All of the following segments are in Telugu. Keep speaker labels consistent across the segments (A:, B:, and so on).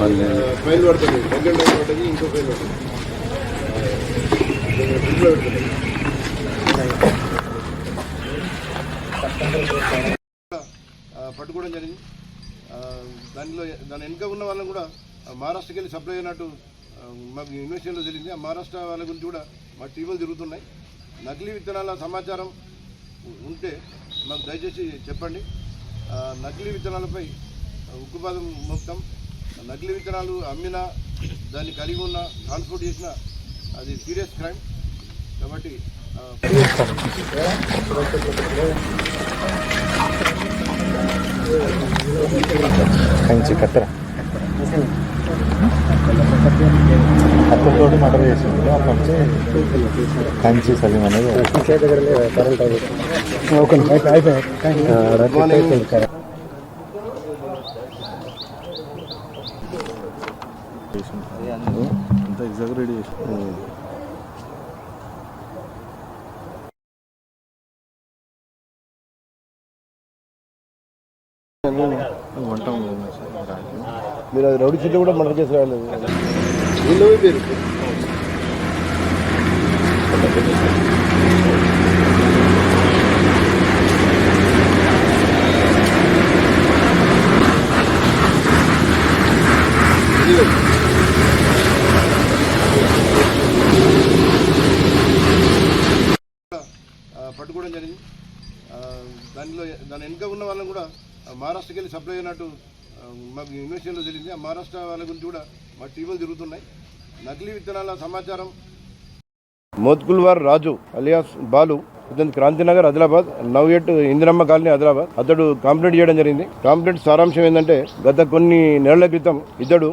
A: వాళ్ళు
B: ఫైల్ పడుతుంది సెకండ్ పడుతుంది ఇంకో ఫైల్ పడుతుంది పట్టుకోవడం జరిగింది. దానిలో దాని వెనుక ఉన్న వాళ్ళని కూడా మహారాష్ట్రకి వెళ్ళి సప్లై అయినట్టు మాకు యూనివర్సిటీలో జరిగింది ఆ మహారాష్ట్ర వాళ్ళ గురించి కూడా మా టీవీలు తిరుగుతున్నాయి. నకిలీ విత్తనాల సమాచారం ఉంటే మాకు దయచేసి చెప్పండి. నకిలీ విత్తనాలపై ఉక్కుపాదం మొత్తం నకిలీ విత్తనాలు అమ్మినా దాన్ని కలిగి ఉన్న ట్రాన్స్పోర్ట్ చేసిన అది సీరియస్ క్రైమ్. కాబట్టి
A: కత్తెర. కత్తెరతోటి మటర్ చేసింది అప్పటి నుంచి కంచి సలీం అనేది అంత ఎగ్జాక్ట్ చేసి
B: మీరు అది రౌడీ సీట్లు కూడా మర్డర్ చేసి రాలేదు వీళ్ళు పేరు? పట్టుకోవడం జరిగింది. దానిలో దాని వెనుక ఉన్న వాళ్ళని కూడా మహారాష్ట్రకి వెళ్ళి సప్లై అయినట్టు మాకు ఇన్వెస్టిగేషన్లో జరిగింది. ఆ మహారాష్ట్ర వాళ్ళ గురించి కూడా మా టీములు తిరుగుతున్నాయి. నకిలీ విత్తనాల సమాచారం. మోత్కుల్వార్ రాజు అలియాస్ బాలు ఇతను క్రాంతినగర్ ఆదిలాబాద్ నవ్యట్ ఇందిరమ్మ కాలనీ ఆదిలాబాద్. అతడు కంప్లైంట్ చేయడం జరిగింది. కంప్లైంట్ సారాంశం ఏంటంటే గత కొన్ని నెలల క్రితం ఇతడు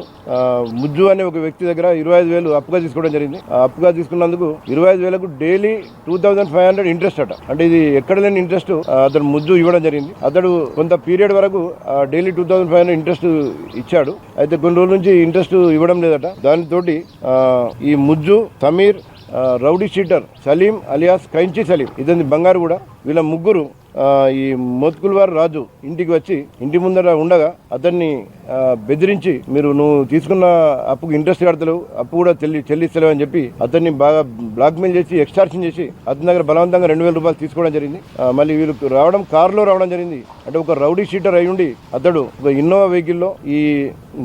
B: ముజ్జు అనే ఒక వ్యక్తి దగ్గర ఇరవై ఐదు వేలు అప్పుగా తీసుకోవడం జరిగింది. ఆ అప్పుగా తీసుకున్నందుకు ఇరవై ఐదు వేలకు daily two thousand five hundred interest అట. అంటే ఇది ఎక్కడ లేని ఇంట్రెస్ట్ అతడు ముజ్జు ఇవ్వడం జరిగింది. అతడు కొంత పీరియడ్ వరకు daily two thousand five hundred interest ఇచ్చాడు. అయితే కొన్ని రోజుల నుంచి ఇంట్రెస్ట్ ఇవ్వడం లేదట. దానితోటి ఈ Mujju Sameer rowdy sheeter Salim alias Kainchi Salim. ఇతని బంగారు కూడా. వీళ్ళ ముగ్గురు ఈ మోత్కుల్వార్ రాజు ఇంటికి వచ్చి ఇంటి ముందర ఉండగా అతన్ని బెదిరించి మీరు నువ్వు తీసుకున్న అప్పుకు ఇంట్రెస్ట్ కడతలేవు అప్పు కూడా చెల్లి చెల్లిస్తలేవు అని చెప్పి అతన్ని బాగా బ్లాక్మెయిల్ చేసి ఎక్స్టార్షన్ చేసి అతని దగ్గర బలవంతంగా రెండు వేల రూపాయలు తీసుకోవడం జరిగింది. మళ్ళీ వీళ్ళు రావడం కారులో రావడం జరిగింది. అంటే ఒక రౌడీ షీటర్ అయి ఉండి అతడు ఒక ఇన్నోవా వెహికల్లో ఈ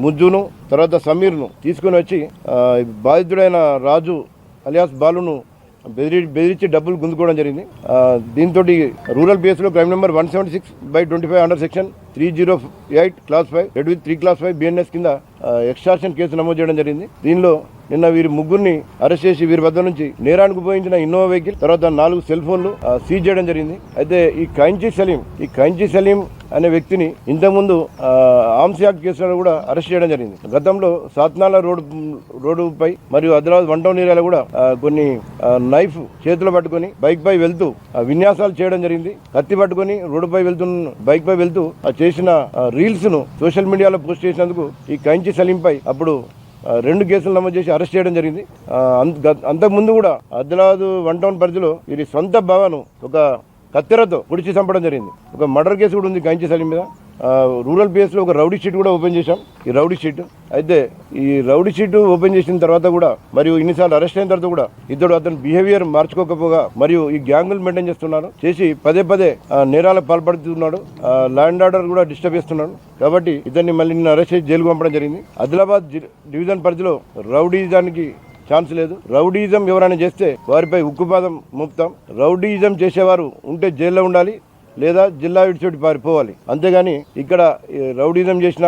B: ముజ్జును తర్వాత సమీర్ను తీసుకొని వచ్చి బాధితుడైన రాజు అలియాస్ బాలును బెదిరి బెదిరించి డబ్బులు గుంజుకోవడం జరిగింది. దీంతో రూరల్ బేస్లో crime number one seventy six by twenty five under section three zero eight clause five read with three clause five BNS కింద ఎక్స్ట్రాక్షన్ కేసు నమోదు చేయడం జరిగింది. దీనిలో నిన్న వీరి ముగ్గురిని అరెస్ట్ చేసి వీరి వద్ద నుంచి నేరానికి ఉపయోగించిన ఇన్నోవా వెహికల్ తర్వాత నాలుగు సెల్ ఫోన్లు సీజ్ చేయడం జరిగింది. అయితే ఈ కంచి సలీం ఈ కంచి సలీం అనే వ్యక్తిని ఇంతకుముందు ఆ, ఆర్మ్స్ యాక్ట్ కేసులో కూడా అరెస్ట్ చేయడం జరిగింది. గతంలో సాత్నాల రోడ్డు రోడ్డుపై మరియు హైదరాబాద్ వన్ టౌన్ ఏరియాలో కూడా కొన్ని నైఫ్ చేతిలో పట్టుకొని బైక్ పై వెళ్తూ ఆ, విన్యాసాలు చేయడం జరిగింది. కత్తి పట్టుకొని రోడ్డుపై వెళ్తున్న బైక్ పై వెళ్తూ ఆ చేసిన రీల్స్ను సోషల్ మీడియాలో పోస్ట్ చేసినందుకు ఈ కంచి సలీంపై అప్పుడు రెండు కేసులు నమోదు చేసి అరెస్ట్ చేయడం జరిగింది. అంతకుముందు కూడా ఆదిలాబాద్ వన్ టౌన్ పరిధిలో వీరి సొంత భవనం ఒక కత్తెరతో పొడిచి చంపడం జరిగింది. ఒక మర్డర్ కేసు కూడా ఉంది గంచి సలీం మీద. రూరల్ ప్లేస్లో ఒక రౌడీ షీట్ కూడా ఓపెన్ చేశాం. ఈ రౌడీ షీట్. అయితే ఈ రౌడీ షీట్ ఓపెన్ చేసిన తర్వాత కూడా మరియు ఇన్నిసార్లు అరెస్ట్ అయిన తర్వాత కూడా ఇద్దరు అతని బిహేవియర్ మార్చుకోకపోగా మరియు ఈ గ్యాంగులు మెయింటైన్ చేస్తున్నారు. చేసి పదే పదే నేరాలకు పాల్పడుతున్నాడు. ల్యాండ్ ఆర్డర్ కూడా డిస్టర్బ్ చేస్తున్నాడు. కాబట్టి ఇతన్ని మళ్ళీ నిన్న అరెస్ట్ చేసి జైలుకు పంపడం జరిగింది. ఆదిలాబాద్ డివిజన్ పరిధిలో రౌడీజానికి ఛాన్స్ లేదు. రౌడీజం ఎవరైనా చేస్తే వారిపై ఉక్కుపాదం మోపుతాం. రౌడీజం చేసేవారు ఉంటే జైల్లో ఉండాలి. లేదా జిల్లా విడిచిపెట్టి పారిపోవాలి. అంతేగాని ఇక్కడ ఈ రౌడీజం చేసిన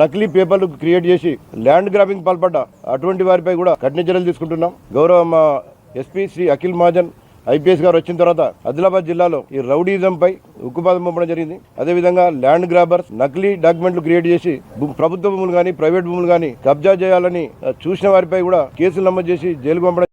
B: నకిలీ పేపర్లు క్రియేట్ చేసి ల్యాండ్ గ్రాబింగ్ పాల్పడ్డ అటువంటి వారిపై కూడా కఠిన చర్యలు తీసుకుంటున్నాం. గౌరవ మా ఎస్పీ శ్రీ అఖిల్ మహాజన్ ఐపీఎస్ గారు వచ్చిన తర్వాత ఆదిలాబాద్ జిల్లాలో ఈ రౌడీజం పై ఉక్కుపాదం పంపడం జరిగింది. అదేవిధంగా ల్యాండ్ గ్రాబర్స్ నకిలీ డాక్యుమెంట్లు క్రియేట్ చేసి ప్రభుత్వ భూములు కానీ ప్రైవేట్ భూములు కానీ కబ్జా చేయాలని చూసిన వారిపై కూడా కేసులు నమోదు చేసి జైలు పంపడం